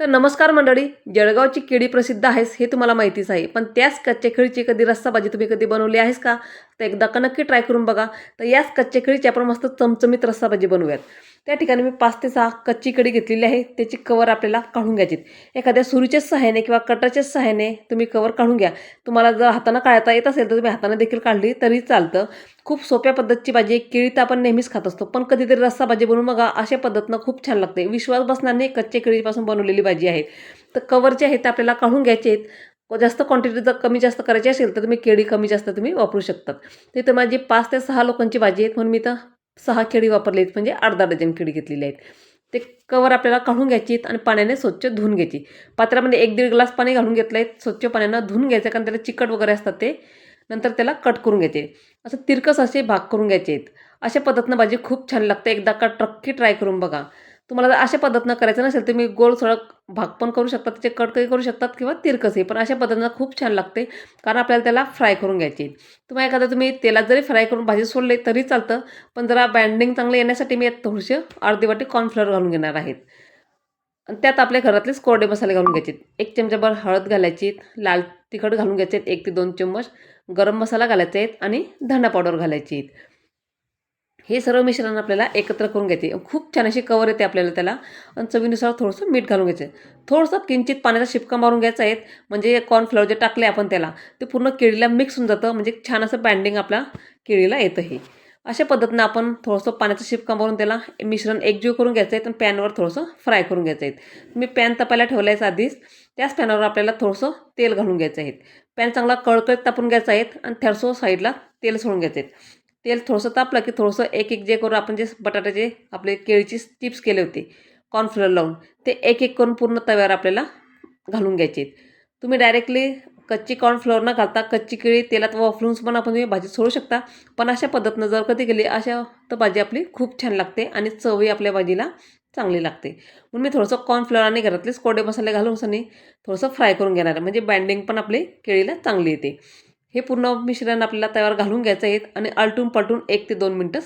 तर नमस्कार मंडळी जळगावची केळी प्रसिद्ध आहेस हे तुम्हाला माहितीच आहे. पण त्याच कच्च्या केळीची कधी रस्साबाजी तुम्ही कधी बनवली आहेस का? तर एकदा का नक्की ट्राय करून बघा. तर याच कच्च्या केळीची आपण मस्त चमचमीत रस्सा भाजी बनवूयात. त्या ठिकाणी मी पाच ते सहा कच्ची केळी घेतलेली आहे. त्याची कवर आपल्याला काढून घ्यायची एखाद्या सुरीच्याच सहाय्याने किंवा कटरच्याच सहाय्याने तुम्ही कवर काढून घ्या. तुम्हाला जर हातानं काढता येत असेल तर तुम्ही हाताने देखील काढली तरी चालतं. खूप सोप्या पद्धतीची भाजी आहे. केळी तर आपण नेहमीच खात असतो. पण कधीतरी रस्सा भाजी बनवून बघा. अशा पद्धतीनं खूप छान लागते. विश्वास बसणार नाही कच्च्या केळीपासून बनवलेली भाजी आहे. तर कवर जे आहे ते आपल्याला काढून घ्यायचे आहेत. जास्त क्वांटिटी जर कमी जास्त करायची असेल तर तुम्ही केळी कमी जास्त तुम्ही वापरू शकतात. तिथं माझी पाच ते सहा लोकांची भाजी आहेत म्हणून मी तर सहा केळी वापरली आहेत म्हणजे अर्धा डझन केळी घेतलेली आहेत. ते कवर आपल्याला काढून घ्यायची आहेत आणि पाण्याने स्वच्छ धुवून घ्यायची. पात्रामध्ये एक दीड ग्लास पाणी घालून घेतलं आहे स्वच्छ पाण्यानं धुवून घ्यायचं कारण त्याला चिकट वगैरे असतात ते नंतर त्याला कट करून घ्यायचे. असं तिरकस असे भाग करून घ्यायचे आहेत. अशा पद्धतीनं भाजी खूप छान लागते. एकदा का ट्रक्की ट्राय करून बघा. तुम्हाला जर अशा पद्धतीनं करायचं नसेल तर गोल सडक भाग पण करू शकतात त्याचे कटकही करू शकतात किंवा तिरकसही. पण अशा पद्धतीनं खूप छान लागते कारण आपल्याला त्याला फ्राय करून घ्यायची तुम्हाला एखादं तुम्ही तेलात जरी फ्राय करून भाजी सोडले तरी चालतं पण जरा बँडिंग चांगलं येण्यासाठी मी थोडीशी अर्धी वाटी कॉर्नफ्लॉवर घालून घेणार आहेत आणि त्यात आपल्या घरातलेच कोरडे मसाले घालून घ्यायचे एक चमचाभर हळद घालायची लाल तिखट घालून घ्यायचे एक ते दोन चम्मच गरम मसाला घालायचे आहेत आणि धना पावडर घालायची आहेत. हे सर्व मिश्रण आपल्याला एकत्र करून घ्यायचे खूप छान अशी कवर येते आपल्याला त्याला. आणि चवीनुसार थोडंसं मीठ घालून घ्यायचं. थोडंसं किंचित पाण्याचा शिपका मारून घ्यायचा आहे. म्हणजे कॉर्नफ्लॉवर जे टाकले आपण त्याला ते पूर्ण केळीला मिक्स होऊन जातं. म्हणजे छान असं बँडिंग आपल्या केळीला येतं हे. अशा पद्धतीनं आपण थोडंसं पाण्याचा शिपका मारून त्याला मिश्रण एकजीव करून घ्यायचं आहे. आणि पॅनवर थोडंसं फ्राय करून घ्यायचं आहे. मी पॅन तपायला ठेवला आहे आधीच. त्याच पॅनवर आपल्याला थोडंसं तेल घालून घ्यायचं आहे. पॅन चांगला कळकळीत तापून घ्यायचा आहे. आणि थरसो साईडला तेल सोडून घ्यायचं आहे. तेल थोडंसं तापलं की थोडंसं एक एक जे करून आपण जे बटाट्याचे आपले केळीची चिप्स केले होते कॉर्नफ्लोअर लावून ते एक एक करून पूर्ण तव्यावर आपल्याला घालून घ्यायचे तुम्ही डायरेक्टली कच्ची कॉर्नफ्लोअर न घालता कच्ची केळी तेलात वाफलून पण आपण तुम्ही भाजी सोडू शकता. पण अशा पद्धतीनं जर कधी केली अशा तर भाजी आपली खूप छान लागते आणि चवही आपल्या भाजीला चांगली लागते. म्हणून मी थोडंसं कॉर्नफ्लोअर आणि घरातलेच कोडे मसाले घालून सनी थोडंसं फ्राय करून घेणार म्हणजे बँडिंग पण आपली केळीला चांगली येते. हे पूर्ण मिश्रण आपल्याला तयार घालून घ्यायचं आहे आणि आलटून पलटून एक ते दोन मिनटं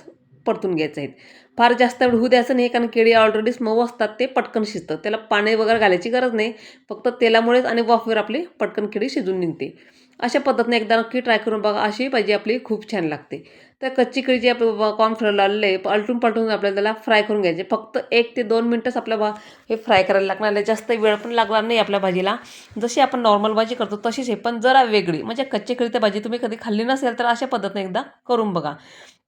परतून घ्यायचं आहेत. फार जास्त वेळ होऊ द्यायचं नाही कारण केळी ऑलरेडी मऊ असतात ते पटकन शिजतं त्याला पाणी वगैरे घालायची गरज नाही. फक्त तेलामुळेच आणि वाफेवर आपली पटकन केळी शिजून निघते. अशा पद्धतीने एकदा नक्की ट्राय करून बघा अशी भाजी आपली खूप छान लागते. तर कच्ची केळी जी आपलं कॉर्नफ्लोअर लावलेलं आहे पलटून पलटून आपल्याला त्याला फ्राय करून घ्यायचे. फक्त एक ते दोन मिनटंच आपल्या भा हे फ्राय करायला लागणार आहे जास्त वेळ पण लागणार नाही आपल्या भाजीला. जशी आपण नॉर्मल भाजी करतो तशीच आहे पण जरा वेगळी. म्हणजे कच्ची केळी तर भाजी तुम्ही कधी खाल्ली नसेल तर अशा पद्धतीने एकदा करून बघा.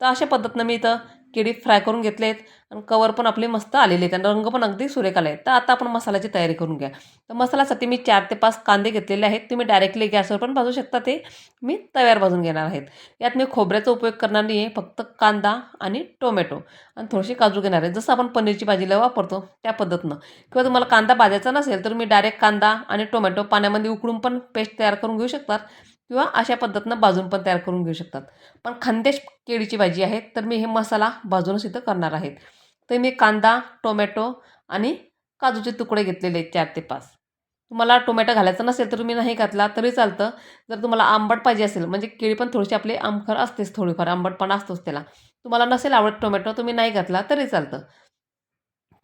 तर अशा पद्धतीनं मी इथं केळी फ्राय करून घेतले आहेत आणि कवर पण आपले मस्त आलेले आहेत आणि रंग पण अगदी सुरेख आले आहेत. तर आता आपण मसाल्याची तयारी करून घ्या. तर मसाल्यासाठी मी चार ते पाच कांदे घेतलेले आहेत. तुम्ही डायरेक्टली गॅसवर पण भाजू शकता. ते मी तव्यावर भाजून घेणार आहेत. यात मी खोबऱ्याचा उपयोग करणार नाही आहे फक्त कांदा आणि टोमॅटो आणि थोडीशी काजू घेणार आहे. जसं आपण पनीरची भाजीला वापरतो त्या पद्धतीनं. किंवा तुम्हाला कांदा भाजायचा नसेल तर मी डायरेक्ट कांदा आणि टोमॅटो पाण्यामध्ये उकळून पण पेस्ट तयार करून घेऊ शकतात. किंवा अशा पद्धतीनं भाजून पण तयार करून घेऊ शकतात. पण खानदेश केळीची भाजी आहे तर मी हे मसाला भाजूनच इथं करणार आहेत तर मी कांदा टोमॅटो आणि काजूचे तुकडे घेतलेले आहेत चार ते पाच. तुम्हाला टोमॅटो घालायचा नसेल तर तुम्ही नाही घातला तरी चालतं. जर तुम्हाला आंबट पाहिजे असेल म्हणजे केळी पण थोडीशी आपली आंबखर असतेच थोडीफार आंबटपणा असतोच त्याला. तुम्हाला नसेल आवडत टोमॅटो तुम्ही नाही घातला तरी चालतं.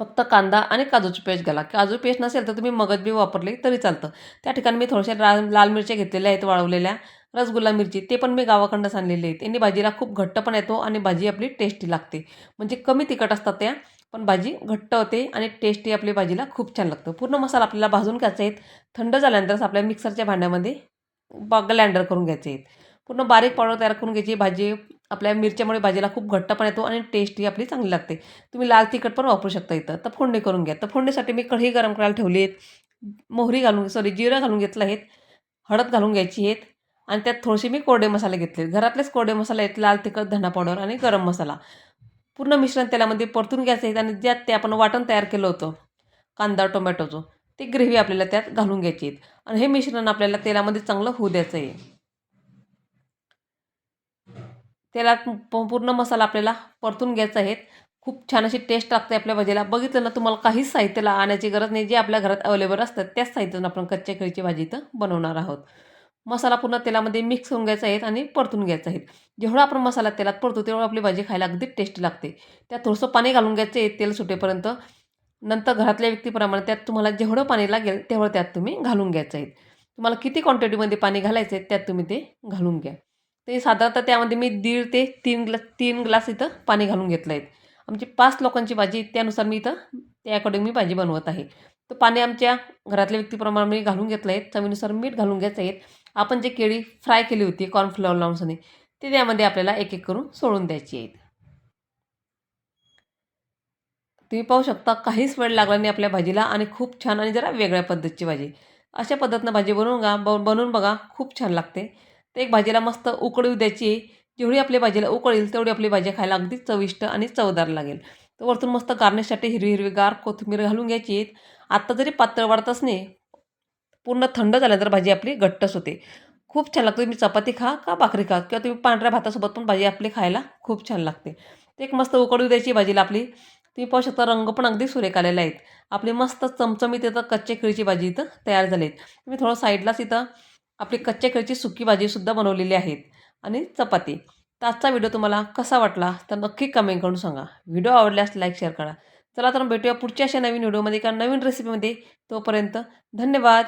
फक्त कांदा आणि काजूची पेस्ट घाला. काजू पेस्ट नसेल तर तुम्ही मगज बी वापरली तरी चालतं. त्या ठिकाणी मी थोड्याशा रा लाल मिरच्या घेतलेल्या आहेत वाळवलेल्या. रसगुल्ला मिरची ते पण मी गावाकडनं आणलेले आहेत. यांनी भाजीला खूप घट्ट पण येतो आणि भाजी आपली टेस्टी लागते. म्हणजे कमी तिखट असतात त्या पण भाजी घट्ट होते आणि टेस्टी आपली भाजीला खूप छान लागतं. पूर्ण मसाला आपल्याला भाजून घ्यायचा आहेत थंड झाल्यानंतरच आपल्या मिक्सरच्या भांड्यामध्ये ब ग्लँडर करून घ्यायचे आहेत. पूर्ण बारीक पावडर तयार करून घ्यायची. भाजी आपल्या मिरच्यामुळे भाजीला खूप घट्ट पण येतो आणि टेस्टी आपली चांगली लागते. तुम्ही लाल तिखट पण वापरू शकता इथं. तर फोडणी करून घ्या. तर फोडणीसाठी मी कढी गरम करायला ठेवली आहेत मोहरी घालून सॉरी जिरं घालून घेतलं आहेत. हळद घालून घ्यायची आहेत. आणि त्यात थोडेसे मी कोरडे मसाले घेतले घरातलेच कोरडे मसाले आहेत. लाल तिखट धना पावडर आणि गरम मसाला. पूर्ण मिश्रण तेलामध्ये परतून घ्यायचं आहेत आणि ज्यात ते आपण वाटण तयार केलं होतं कांदा टोमॅटोचं ते ग्रेव्ही आपल्याला त्यात घालून घ्यायची आहेत. आणि हे मिश्रण आपल्याला तेलामध्ये चांगलं होऊ द्यायचं आहे. तेलात पूर्ण मसाला आपल्याला परतून घ्यायचा आहे. खूप छान अशी टेस्ट लागते आपल्या भाजीला. बघितलं ना तुम्हाला काहीच साहित्याला आणायची गरज नाही. जे आपल्या घरात अवेलेबल असतात त्याच साहित्यातून आपण कच्च्या केळीची भाजी इथं बनवणार आहोत. मसाला पूर्ण तेलामध्ये मिक्स होऊन घ्यायचा आहे आणि परतून घ्यायचा आहे. जेवढा आपण मसाला तेलात परतो तेवढं आपली भाजी खायला अगदी टेस्टी लागते. त्यात थोडंसं पाणी घालून घ्यायचं आहे तेल सुटेपर्यंत. नंतर घरातल्या व्यक्तीप्रमाणे त्यात तुम्हाला जेवढं पाणी लागेल तेवढं त्यात तुम्ही घालून घ्यायचं आहे. तुम्हाला किती क्वांटिटीमध्ये पाणी घालायचं आहे त्यात तुम्ही ते घालून घ्या. ते साधारणतः त्यामध्ये मी दीड ते तीन ग्लास तीन ग्लास इथं पाणी घालून घेतलं आहे. आमची पाच लोकांची भाजी त्यानुसार मी इथं त्या अकॉर्डिंग मी भाजी बनवत आहे. तर पाणी आमच्या घरातल्या व्यक्तीप्रमाणे मी घालून घेतलं आहे चवीनुसार मीठ घालून घ्यायचं आहे. आपण जे केळी फ्राय केली होती कॉर्नफ्लॉवर लावून ते त्यामध्ये आपल्याला एक एक करून सोडून द्यायची आहेत. तुम्ही पाहू शकता काहीच वेळ लागला नाही आपल्या भाजीला आणि खूप छान आणि जरा वेगळ्या पद्धतीची भाजी अशा पद्धतीनं भाजी बनवून गा ब बनवून बघा खूप छान लागते. तर एक भाजीला मस्त उकळू द्यायची. जेवढी आपल्या भाजीला उकळेल तेवढी आपली भाजी खायला अगदी चविष्ट आणि चवदार लागेल. तर वरतून मस्त गार्निशसाठी हिरवी हिरवीगार कोथिंबीर घालून घ्यायची. आत्ता जरी पातळ वाढतच नाही पूर्ण थंड झाल्यानंतर भाजी आपली घट्टच होते. खूप छान लागते. तुम्ही चपाती खा का भाकरी खा किंवा तुम्ही पांढऱ्या भातासोबत पण भाजी आपली खायला खूप छान लागते. ते एक मस्त उकळू द्यायची भाजीला आपली. तुम्ही पाहू शकता रंग पण अगदी सुरेख आलेला आहेत. आपली मस्त चमचमीत इथं कच्चे खिळीची भाजी इथं तयार झाली आहेत. तुम्ही थोडं साईडलाच इथं आपली कच्च्या केळीची सुकी भाजीसुद्धा बनवलेली आहेत आणि चपाती. तर आजचा व्हिडिओ तुम्हाला कसा वाटला तर नक्की कमेंट करून सांगा. व्हिडिओ आवडल्यास लाईक शेअर करा. चला तर भेटूया पुढच्या अशा नवीन व्हिडिओमध्ये किंवा नवीन रेसिपीमध्ये तोपर्यंत धन्यवाद.